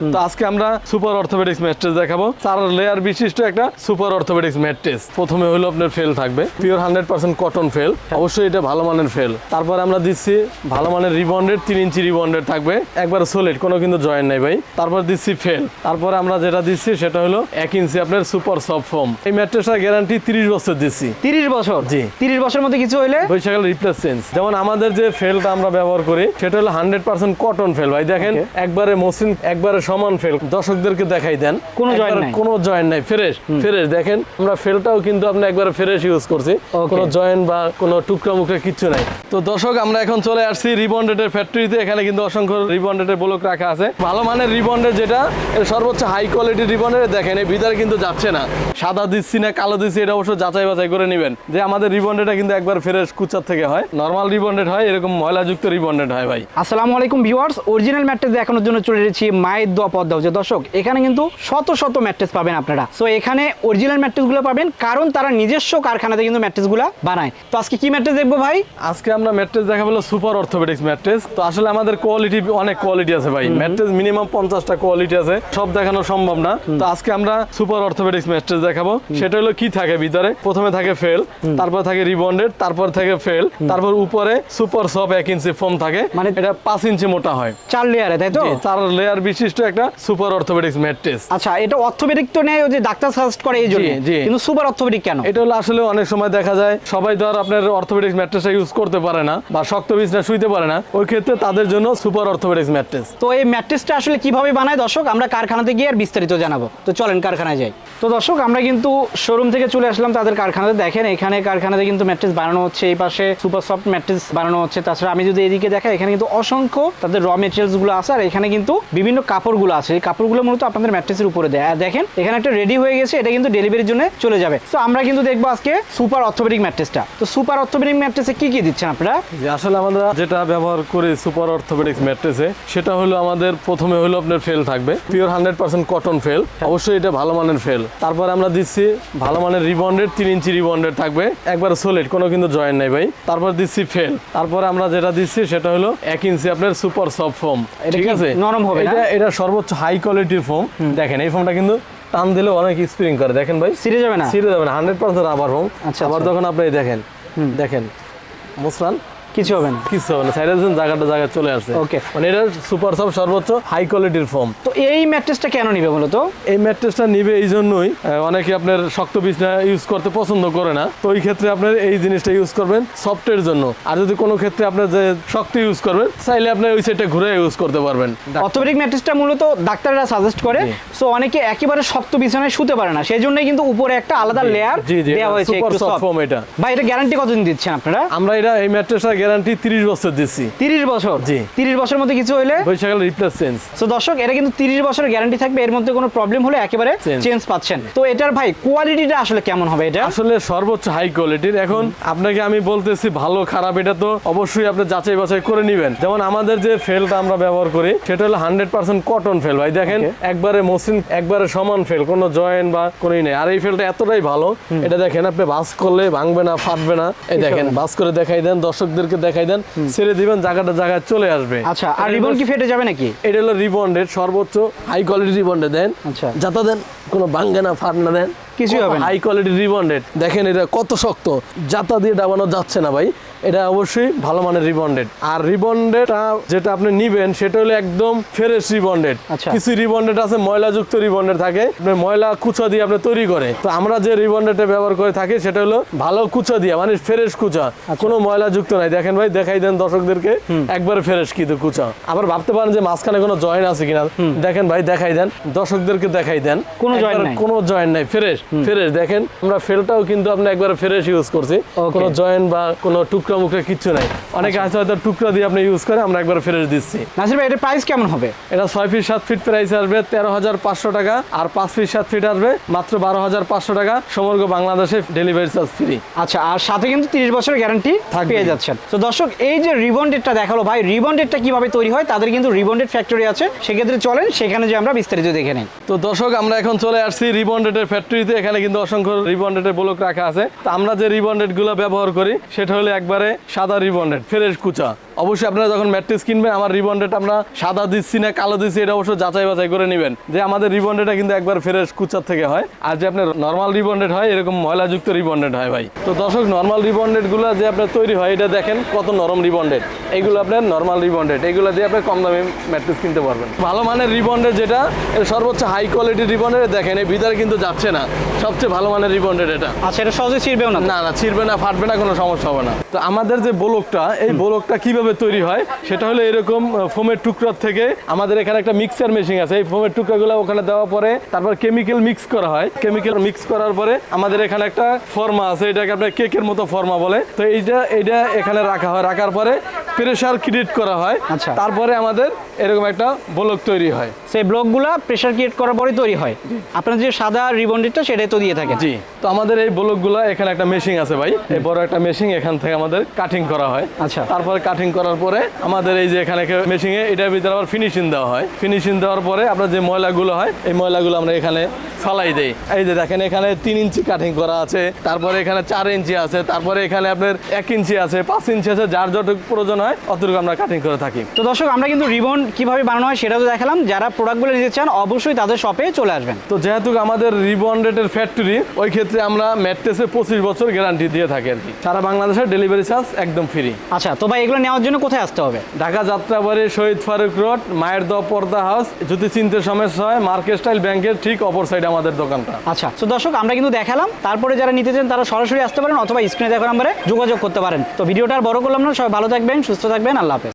তো আজকে আমরা সুপার অর্থোপেডিক্স ম্যাট্রেস দেখাবো। চার লেয়ার বিশিষ্ট একটা সুপার অর্থোপেডিক্স ম্যাট্রেস প্রথমে হলো আপনার ফেল থাকবে। পিওর হান্ড্রেড পার্সেন্ট কটন ফেল অবশ্যই এটা ভালো মানের ফেল তারপর আমরা দিচ্ছি ভালো মানের রিবন্ডেড তিন ইঞ্চি রিবন্ডেড থাকবে। একবার সলিড কোনো কিন্তু জয়েন নাই ভাই। তারপর দিচ্ছি ফেল তারপরে আমরা যেটা দিচ্ছি সেটা হলো এক ইঞ্চি আপনার সুপার সফট ফোম এই ম্যাট্রেসটার গ্যারান্টি তিরিশ বছর দিচ্ছি। তিরিশ বছর? জি। তিরিশ বছরের মধ্যে কিছু হইলে? বৈশাখাল রিপ্লেস চেঞ্জ যেমন আমাদের যে ফেলটা আমরা ব্যবহার করি সেটা হলো হান্ড্রেড পার্সেন্ট কটন ফেল ভাই দেখেন একবারে মসৃণ একবারে সমান ফেল। দর্শকদেরকে দেখাই দেন। কোনো একবারে নাই। কোনো জয়েন্ট নাই। ফ্রেশ ফ্রেশ দেখেন আমরা ফেলটাও কিন্তু আপনি একবারে ফ্রেশ ইউজ করছি. কোনো জয়েন্ট বা কোনো টুকরা মুকরা কিচ্ছু নাই। তো দর্শক আমরা এখন চলে আসছি রিবন্ডেডের ফ্যাক্টরিতে এখানে কিন্তু অসংখ্য রিবন্ডেডের ব্লক রাখা আছে। ভালো মানের রিবন্ডেড যেটা সর্বোচ্চ হাই কোয়ালিটি রিবন্ডেড দেখেন এই ভিতরে কিন্তু যাচ্ছে না। সাদা দিচ্ছি না কালো দিচ্ছি এটা অবশ্য যাচাই বাছাই করে নেবেন। যে আমাদের রিবন্ডেডটা কিন্তু একবার ফ্রেশ কুচার থেকে হয়। নর্মাল রিবন্ডেড হয় এরকম ময়লাযুক্ত রিবন্ডেড হয় ভাই। আসসালামু আলাইকুম ভিউয়ার্স অরিজিনাল ম্যাট্রেস দেখানোর জন্য চলে এসেছি মায়ের দোয়া পদ্মা হচ্ছে। দর্শক এখানে কিন্তু শত শত ম্যাট্রেস পাবেন আপনারা। সো এখানে অরিজিনাল ম্যাট্রেসগুলো পাবেন কারণ তারা নিজস্ব কারখানাতে কিন্তু ম্যাট্রেসগুলো বানায়। তো আজকে কি ম্যাট্রেস দেখব ভাই? আজকে আমরা ম্যাট্রেস দেখা হলো সুপার অর্থোপেডিক্স ম্যাট্রেস তো আসলে আমাদের কোয়ালিটি অনেক কোয়ালিটি আছে ভাই। ম্যাট্রেস মিনিমাম পঞ্চাশটা কোয়ালিটি আছে। সব দেখানো সম্ভব না। তো আজকে আমরা সুপার অর্থোপেডিক্স ম্যাট্রেস দেখাবো। সেটা হলো কি থাকে ভিতরে? প্রথমে থাকে ফেল তারপর থাকে রিবন্ডেড তারপর থাকে ফেল তারপর উপরে সুপার সফট এক ইঞ্চি ফোম থাকে। মানে- এটা পাঁচ ইঞ্চি মোটা হয়। চার লেয়ারে তাই তো? চার লেয়ার বিশিষ্ট একটা সুপার অর্থোপেডিক্স ম্যাট্রেস আচ্ছা এটা অর্থোপেডিক তো নেই ওই যে ডাক্তার সাজেস্ট করে এই জন্য। কিন্তু সুপার অর্থোপেডিক কেন? এটা হলো আসলে অনেক সময় দেখা যায় সবাই তো আর আপনার অর্থোপেডিক্স ম্যাট্রেসটা ইউজ করতে পারে না বা শক্ত বিছনা শুইতে পারে না। ওই ক্ষেত্রে তাদের জন্য সুপার অর্থোপেডিক্স ম্যাট্রেস তো এই ম্যাট্রেসটা আসলে কীভাবে বানায় দর্শক? আমরা কারখানাতে গিয়ে আর বিস্তারিত জানাব। তো চলেন কারখানায় যাই। তো দর্শক আমরা কিন্তু শোরুম থেকে চলে আসলাম তাদের কারখানাতে। দেখেন এখানে কারখানাতে কিন্তু ম্যাট্রেস বানানো হচ্ছে এই পাশে সুপার সফট ম্যাট্রেস বানানো হচ্ছে। তাছাড়া আমি যদি এদিকে দেখাই এখানে কিন্তু অসংখ্য তাদের র মেটেরিয়ালসগুলো আছে। আর এখানে কিন্তু বিভিন্ন কাপড়গুলো আছে এই কাপড়গুলো মূলত আপনাদের ম্যাট্রেসের উপরে দেয়। আর দেখেন এখানে একটা রেডি হয়ে গেছে এটা কিন্তু ডেলিভারির জন্য চলে যাবে। তো আমরা কিন্তু দেখব আজকে সুপার অর্থোপেডিক ম্যাট্রেসটা। তো সুপার অর্থোপেডিক ম্যাট্রেসে কি কি দিচ্ছেন আপনারা? যে আসলে আমরা যেটা ব্যবহার করি সুপার অর্থোপেডিক্স ম্যাট্রেসে সেটা হলো আমাদের প্রথমে হলো আপনার ফেল থাকবে। পিওর হান্ড্রেড পার্সেন্ট কটন ফেল অবশ্যই এটা ভালো মানের ফেল। তারপর আমরা দিচ্ছি ভালো মানের রিবন্ডেড তিন ইঞ্চি রিবন্ডেড থাকবে। একবার সলিড কোনো কিন্তু জয়েন নাই ভাই। তারপর দিচ্ছি ফেল। তারপরে আমরা যেটা দিচ্ছি সেটা হলো এক ইঞ্চি আপনার সুপার সফট ফোম এটা ঠিক আছে? নরম হবে না? এটা এটা সর্বোচ্চ হাই কোয়ালিটির ফোম দেখেন এই ফোমটা কিন্তু টান দিলে অনেক স্প্রিং করে। দেখেন ভাই সিরে যাবে না? সিরে যাবে না হান্ড্রেড পার্সেন্ট আবার ফোম আচ্ছা, আবার আচ্ছা। যখন আপনি দেখেন দেখেন মুসরান কিছু হবে না। কিছু হবে না। সাইড জায়গাটা জায়গায় চলে আসছে। Okay. মানে এটা সুপার সব সর্বোচ্চ হাই কোয়ালিটির ফোম তো এই ম্যাট্রেসটা কেন নিবে মূলত এই ম্যাট্রেসটা নিবে এই জন্যই অনেকে আপনার শক্ত বিছনা ইউজ করতে পছন্দ করে না। তো ওই ক্ষেত্রে আপনার এই জিনিসটা ইউজ করবেন সফটের জন্য। আর যদি কোনো ক্ষেত্রে আপনার যে শক্ত ইউজ করবেন চাইলে আপনি ওই সাইডটা ঘুরে ইউজ করতে পারবেন। অর্থোপেডিক ম্যাট্রেসটা মূলত ডাক্তাররা সাজেস্ট করে। সো অনেকে একেবারে শক্ত বিছানায় শুতে পারে না। সেই জন্যই কিন্তু উপরে একটা আলাদা লেয়ার দেওয়া হয়েছে soft soft। এটা। ভাই এটা গ্যারান্টি কতদিন দিচ্ছেন আপনারা? আমরা এটা এই ম্যাট্রেসটার গ্যারান্টি তিরিশ বছর দিচ্ছি তিরিশ বছর? জি। তিরিশ বছরের মধ্যে কিছু হলে বৈশাখাল রিপ্লেস চেঞ্জ তো দর্শক এটা কিন্তু তিরিশ বছরের গ্যারান্টি থাকবে এর মধ্যে কোনো প্রবলেম হলে একেবারে চেঞ্জ পাচ্ছেন। তো এটার ভাই কোয়ালিটিটা আসলে কেমন হবে এটা? আসলে সর্বোচ্চ হাই কোয়ালিটির এখন আপনাকে আমি বলতেছি ভালো খারাপ এটা তো অবশ্যই আপনি যাচাই বাছাই করে নেবেন। যেমন আমাদের যে ফেলটা আমরা ব্যবহার করি সেটা হলো হান্ড্রেড পার্সেন্ট কটন ফেল ভাই দেখেন একবারে মসৃণ একবারে সমান ফেল কোনো জয়েন্ট বা কোনোই নেই। আর এই ফেলটা এতটাই ভালো এটা দেখেন আপনি বাস করলে ভাঙবে না ফাটবে না। এই দেখেন বাস করে দেখাই দেন দর্শকদেরকে দেখাই দেন ছেড়ে দিবেন জায়গাটা জায়গায় চলে আসবে। আচ্ছা আর রিবন কি ফেটে যাবে নাকি? এটা হলো রিবন্ডেড সর্বোচ্চ হাই কোয়ালিটি রিবন্ডে দেন। আচ্ছা। যাতে দেন কোনো ভাঙ্গে না ফাট না দেন। কিছুই হবে হাই কোয়ালিটি রিবন্ডেড দেখেন এটা কত শক্ত। জাতা দিয়ে ডাবানো যাচ্ছে না ভাই। এটা অবশ্যই ভালো মানের রিবন্ডেড আর রিবন্ডেডটা যেটা আপনি নিবেন সেটা হলো একদম ফ্রেশ রিবন্ডেড আচ্ছা। কিছু রিবন্ডেড আছে ময়লাযুক্ত রিবন্ডেড থাকে। ময়লা কুচা দিয়ে আপনি তৈরি করে। তো আমরা যে রিবন্ডেডটা ব্যবহার করে থাকি সেটা হলো ভালো কুচা দিয়ে মানে ফ্রেশ কুচা। আচ্ছা। কোনো ময়লাযুক্ত নাই। দেখেন ভাই দেখাই দেন দর্শকদেরকে। একবারে ফ্রেশ কিন্তু কুচা। আবার ভাবতে পারেন যে মাঝখানে কোনো জয়েন আছে কিনা। দেখেন ভাই দেখাই দেন। দর্শকদেরকে দেখাই দেন। কোনো জয়েন্ট নাই। Fresh fresh. দেখেন আমরা ফেলটাও কিন্তু আপনি একবার ফ্রেশ ইউজ করছি। কোনো জয়েন্ট বা কোনো টুকরা মুকরা কিচ্ছু নাই। অনেকে আচ্ছা। আছে হয়তো টুকরা দিয়ে আপনি ইউজ করে আমরা একবার ফ্রেশ দিচ্ছি। নাসির ভাই এটার প্রাইস কেমন হবে? এটা ছয় ফিট সাত ফিট প্রাইস আসবে তেরো হাজার পাঁচশো টাকা আর পাঁচ ফিট সাত ফিট আসবে মাত্র বারো হাজার পাঁচশো টাকা। সমগ্র বাংলাদেশে ডেলিভারি চার্জ ফ্রি আচ্ছা আর সাথে কিন্তু তিরিশ বছরের গ্যারান্টি। পেয়ে যাচ্ছেন। তো দর্শক এই যে রিবন্ডেডটা দেখাল ভাই রিবন্ডেডটা কীভাবে তৈরি হয় তাদের কিন্তু রিবন্ডেড ফ্যাক্টরি আছে। সেক্ষেত্রে চলেন সেখানে যে আমরা বিস্তারিত দেখে নিই। তো দর্শক আমরা এখন চলে আসছি রিবন্ডেডের ফ্যাক্টরিতে এখানে কিন্তু অসংখ্য রিবন্ডেডের ব্লক রাখা আছে। তো আমরা যে রিবন্ডেডগুলো ব্যবহার করি, সেটা হলো একবারে সাদা রিবন্ডেড, ফ্রেশ কুচা। অবশ্যই আপনারা যখন ম্যাট্রেস কিনবেন আমার রিবন্ডেড আমরা সাদা দিচ্ছি না কালো দিচ্ছি এটা অবশ্যই যাচাই বাছাই করে নেবেন। যে আমাদের রিবন্ডেডটা কিন্তু একবার ফ্রেশ কুচার থেকে হয়। আর যে আপনার নর্মাল রিবন্ডেড হয় এরকম ময়লাযুক্ত রিবন্ডেড হয় ভাই। তো দর্শক নর্মাল রিবন্ডেডগুলো যে আপনার তৈরি হয় এটা দেখেন কত নরম রিবন্ডেড এইগুলো আপনার নর্মাল রিবন্ডেড এইগুলো দিয়ে আপনি কম দামে ম্যাট্রেস কিনতে পারবেন। ভালো মানের রিবন্ডেড যেটা সর্বোচ্চ হাই কোয়ালিটি রিবন্ডেড দেখেন এই ভিতরে কিন্তু যাচ্ছে না। সবচেয়ে ভালো মানের রিবন্ডেড এটা। আচ্ছা এটা সহজে ছিড়বেও না না না ছিড়বে না ফাটবে না কোনো সমস্যা হবে না। তো আমাদের যে ব্লকটা এই ব্লকটা কীভাবে তৈরি হয় সেটা হলো এরকম ফোমের টুকরার থেকে আমাদের এখানে একটা মিক্সার মেশিন আছে। এই ফোমের টুকরাগুলো ওখানে দেওয়া পরে তারপর কেমিক্যাল মিক্স করা হয়। কেমিক্যাল মিক্স করার পরে আমাদের এখানে একটা ফর্মা আছে এটাকে আপনার কেকের মতো ফর্মা বলে। তো এইটা এইটা এখানে রাখা হয়। রাখার পরে প্রেশার ক্রিয়েট করা হয়। আচ্ছা। তারপরে আমাদের এরকম একটা ব্লক তৈরি হয়। সেই ব্লকগুলো প্রেশার ক্রিয়েট করার পরে তৈরি হয়। আপনার যে সাদা রিবন্ডিটটা সেটাই তো দিয়ে থাকেন জি। তো আমাদের এই ব্লকগুলো এখানে একটা মেশিন আছে ভাই। এই বড় একটা মেশিন এখান থেকে আমাদের কাটিং করা হয়। আচ্ছা। তারপরে কাটিং করার পরে আমাদের এই যে এখানে মেশিনে এটার ভিতরে আবার ফিনিশিং দেওয়া হয়। ফিনিশিং দেওয়ার পরে আপনার যে ময়লাগুলো হয় এই ময়লাগুলো আমরা এখানে ফালাই দেই। এই যে দেখেন এখানে তিন ইঞ্চি কাটিং করা আছে। তারপরে এখানে চার ইঞ্চি আছে। তারপরে এখানে আপনার এক ইঞ্চি আছে পাঁচ ইঞ্চি আছে যার যতটুকু প্রয়োজন হয় অতটুকু আমরা কাটিং করে থাকি। তো দর্শক আমরা কিন্তু রিবন কীভাবে বানানো হয় সেটা তো দেখালাম। যারা প্রোডাক্টগুলো নিতে চান অবশ্যই তাদের শপে চলে আসবেন। তো যেহেতু আমাদের রিবন্ডেডের ফ্যাক্টরি ওই ক্ষেত্রে আমরা ম্যাট্রেসে পঁচিশ বছর গ্যারান্টি দিয়ে থাকি আর কি। সারা বাংলাদেশের ডেলিভারি চার্জ একদম ফ্রি আচ্ছা তো ভাই এগুলো নেওয়ার জন্য কোথায় আসতে হবে? ঢাকা যাত্রাবাড়ি শহীদ ফারুক রোড মায়ের দ পর্দা হাউস যদি চিনতে সমস্যা হয় মার্কেট স্টাইল ব্যাংকের ঠিক অপর সাইডে আমাদের দোকানটা। আচ্ছা তো দর্শক আমরা কিন্তু দেখালাম তারপরে যারা নিতে চান তারা সরাসরি আসতে পারেন অথবা স্ক্রিনে দেখার নাম্বারে যোগাযোগ করতে পারেন। তো ভিডিওটা আর বড় করলাম না সবাই ভালো থাকবেন সুস্থ থাকবেন আল্লাহ হাফেজ।